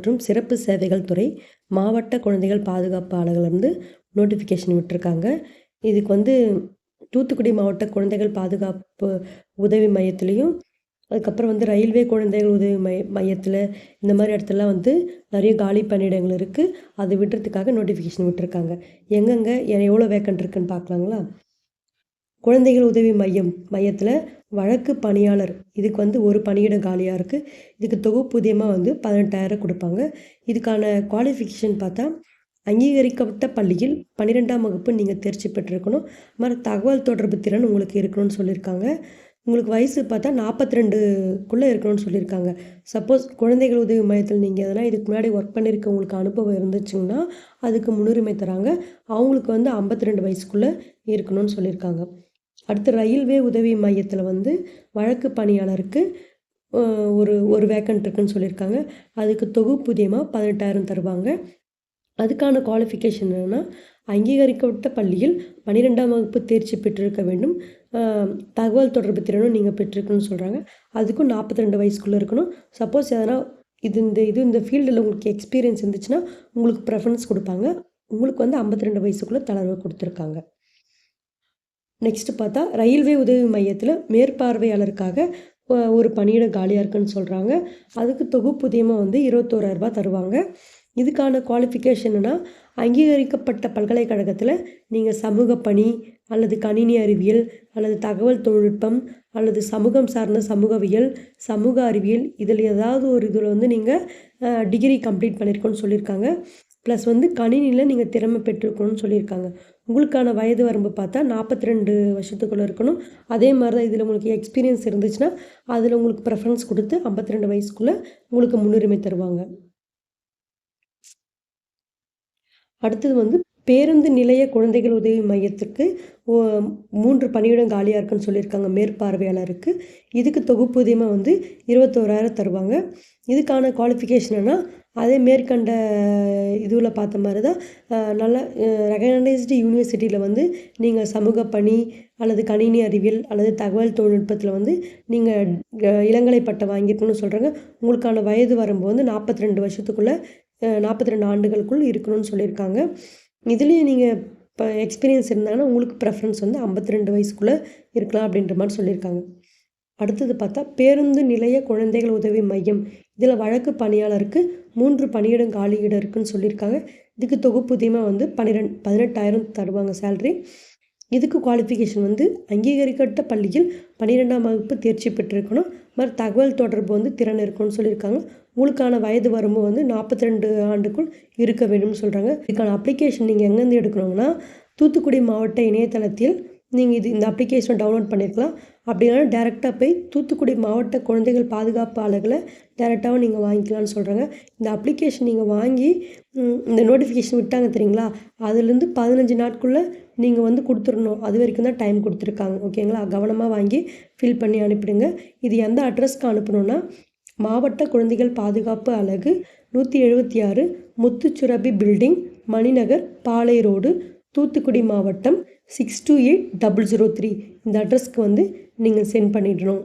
மற்றும் சிறப்பு சேவைகள் துறை மாவட்ட குழந்தைகள் பாதுகாப்பு நோட்டிஃபிகேஷன் விட்டுருக்காங்க. இதுக்கு வந்து தூத்துக்குடி மாவட்ட குழந்தைகள் பாதுகாப்பு உதவி மையத்துலேயும் அதுக்கப்புறம் வந்து ரயில்வே குழந்தைகள் உதவி மைய மையத்தில் இந்த மாதிரி இடத்துலலாம் வந்து நிறைய காலி பணியிடங்கள் இருக்குது அதை விடுறதுக்காக நோட்டிஃபிகேஷன் விட்டுருக்காங்க. எங்கெங்கே எவ்வளோ வேக்கண்ட் இருக்குன்னு பார்க்கலாங்களா? குழந்தைகள் உதவி மையம் மையத்தில் வழக்கு பணியாளர். இதுக்கு வந்து ஒரு பணியிடம் காலியாக இருக்குது இதுக்கு தொகுப்பூதியமாக வந்து பதினெட்டாயிரம் கொடுப்பாங்க. இதுக்கான குவாலிஃபிகேஷன் பார்த்தா அங்கீகரிக்கப்பட்ட பள்ளியில் பன்னிரெண்டாம் வகுப்பு நீங்கள் தேர்ச்சி பெற்றிருக்கணும். மாதிரி தகவல் தொடர்பு திறன் உங்களுக்கு இருக்கணும்னு சொல்லியிருக்காங்க. உங்களுக்கு வயசு பார்த்தா நாற்பத்தி ரெண்டுக்குள்ளே இருக்கணும்னு சொல்லியிருக்காங்க. சப்போஸ் குழந்தைகள் உதவி மையத்தில் நீங்கள் எதனா இதுக்கு முன்னாடி ஒர்க் பண்ணியிருக்க உங்களுக்கு அனுபவம் இருந்துச்சுங்கன்னா அதுக்கு முன்னுரிமை தராங்க. அவங்களுக்கு வந்து ஐம்பத்தி ரெண்டு வயசுக்குள்ளே இருக்கணும்னு சொல்லியிருக்காங்க. அடுத்து ரயில்வே உதவி மையத்தில் வந்து வழக்கு பணியாளருக்கு ஒரு ஒரு வேக்கண்ட் இருக்குன்னு சொல்லியிருக்காங்க. அதுக்கு தொகுப்புதியமாக பதினெட்டாயிரம் தருவாங்க. அதுக்கான குவாலிஃபிகேஷன் என்னென்னா அங்கீகரிக்கப்பட்ட பள்ளியில் பன்னிரெண்டாம் வகுப்பு தேர்ச்சி பெற்றிருக்க வேண்டும். தகவல் தொடர்பு திறனும் நீங்கள் பெற்றிருக்கணும்னு சொல்கிறாங்க அதுக்கும் நாற்பத்தி ரெண்டு வயசுக்குள்ளே இருக்கணும். சப்போஸ் எதனா இது இந்த இது இந்த ஃபீல்டில் உங்களுக்கு எக்ஸ்பீரியன்ஸ் இருந்துச்சுன்னா உங்களுக்கு ப்ரெஃபரன்ஸ் கொடுப்பாங்க. உங்களுக்கு வந்து ஐம்பத்தி ரெண்டு வயசுக்குள்ளே தளர்வு கொடுத்துருக்காங்க. நெக்ஸ்ட்டு பார்த்தா ரயில்வே உதவி மையத்தில் மேற்பார்வையாளருக்காக ஒரு பணியிடம் காலியாக இருக்குன்னு சொல்கிறாங்க அதுக்கு தொகுப்புதியமாக வந்து இருபத்தோராயிரரூபா தருவாங்க. இதுக்கான குவாலிஃபிகேஷன்னா அங்கீகரிக்கப்பட்ட பல்கலைக்கழகத்தில் நீங்கள் சமூக பணி அல்லது கணினி அறிவியல் அல்லது தகவல் தொழில்நுட்பம் அல்லது சமூகம் சார்ந்த சமூகவியல் சமூக அறிவியல் இதில் ஏதாவது ஒரு இதில் வந்து நீங்கள் டிகிரி கம்ப்ளீட் பண்ணியிருக்கோன்னு சொல்லியிருக்காங்க. ப்ளஸ் வந்து கணினியில் நீங்கள் திறமை பெற்றிருக்கணும்னு சொல்லியிருக்காங்க. உங்களுக்கான வயது வரம்பு பார்த்தா நாற்பத்தி ரெண்டு வருஷத்துக்குள்ளே இருக்கணும். அதே மாதிரி தான் இதில் உங்களுக்கு எக்ஸ்பீரியன்ஸ் இருந்துச்சுன்னா அதில் உங்களுக்கு ப்ரெஃபரன்ஸ் கொடுத்து ஐம்பத்தி ரெண்டு வயசுக்குள்ளே உங்களுக்கு முன்னுரிமை தருவாங்க. அடுத்தது வந்து பேருந்து நிலைய குழந்தைகள் உதவி மையத்துக்கு மூன்று பணியிடம் காலியாக இருக்குன்னு சொல்லியிருக்காங்க மேற்பார்வையாளருக்கு. இதுக்கு தொகுப்பூதியமாக வந்து இருபத்தோராயிரம் தருவாங்க. இதுக்கான குவாலிஃபிகேஷன்னா அதே மேற்கண்ட இதுவில் பார்த்த மாதிரி தான் நல்ல ரெகனைஸ்டு யூனிவர்சிட்டியில் வந்து நீங்கள் சமூக பணி அல்லது கணினி அறிவியல் அல்லது தகவல் தொழில்நுட்பத்தில் வந்து நீங்கள் இளங்கலை பட்டம் வாங்கியிருக்கணும்னு சொல்கிறாங்க உங்களுக்கான வயது வரும்போது வந்து நாற்பத்தி ரெண்டு வருஷத்துக்குள்ளே நாற்பத்தி ரெண்டு ஆண்டுகளுக்குள் இருக்கணும்னு சொல்லியிருக்காங்க. இதுலேயும் நீங்கள் இப்போ எக்ஸ்பீரியன்ஸ் இருந்தாங்கன்னா உங்களுக்கு ப்ரெஃபரன்ஸ் வந்து ஐம்பத்தி ரெண்டு வயசுக்குள்ளே இருக்கலாம் அப்படின்ற மாதிரி சொல்லியிருக்காங்க. அடுத்தது பார்த்தா பேருந்து நிலைய குழந்தைகள் உதவி மையம். இதில் வழக்கு பணியாளருக்கு மூன்று பணியிடம் காலியிடம் இருக்குதுன்னு சொல்லியிருக்காங்க. இதுக்கு தொகுப்புதியமாக வந்து பன்னிரெண்டு பதினெட்டாயிரம் தருவாங்க சேல்ரி இதுக்கு குவாலிஃபிகேஷன் வந்து அங்கீகரிக்கப்பட்ட பள்ளியில் பன்னிரெண்டாம் வகுப்பு தேர்ச்சி பெற்றிருக்கணும். மாதிரி தகவல் தொடர்பு வந்து திறன் இருக்கணும்னு சொல்லியிருக்காங்க. உங்களுக்கான வயது வரம்பு வந்து நாற்பத்தி ரெண்டு ஆண்டுக்குள் இருக்க வேண்டும்னு சொல்கிறாங்க இதுக்கான அப்ளிகேஷன் நீங்கள் எங்கேருந்து எடுக்கணுங்கன்னா தூத்துக்குடி மாவட்ட இணையதளத்தில் நீங்கள் இது இந்த அப்ளிகேஷனை டவுன்லோட் பண்ணியிருக்கலாம் அப்படின்னா டேரெக்டாக போய் தூத்துக்குடி மாவட்ட குழந்தைகள் பாதுகாப்பு ஆளுகளை டேரெக்டாகவும் நீங்கள் வாங்கிக்கலாம்னு சொல்கிறாங்க இந்த அப்ளிகேஷன் நீங்கள் வாங்கி இந்த நோட்டிஃபிகேஷன் விட்டாங்க தெரியுங்களா? அதுலேருந்து பதினஞ்சு நாட்குள்ளே நீங்கள் வந்து கொடுத்துடணும். அது வரைக்கும் தான் டைம் கொடுத்துருக்காங்க. ஓகேங்களா கவனமாக வாங்கி ஃபில் பண்ணி அனுப்பிடுங்க. இது எந்த அட்ரஸ்க்கு அனுப்பணுன்னா மாவட்ட குழந்தைகள் பாதுகாப்பு அலகு நூற்றி எழுபத்தி ஆறு முத்துச்சுரபி பில்டிங் மணிநகர் பாளை ரோடு தூத்துக்குடி மாவட்டம் six two eight double zero three இந்த அட்ரஸ்க்கு வந்து நீங்கள் சென்ட் பண்ணிடணும்.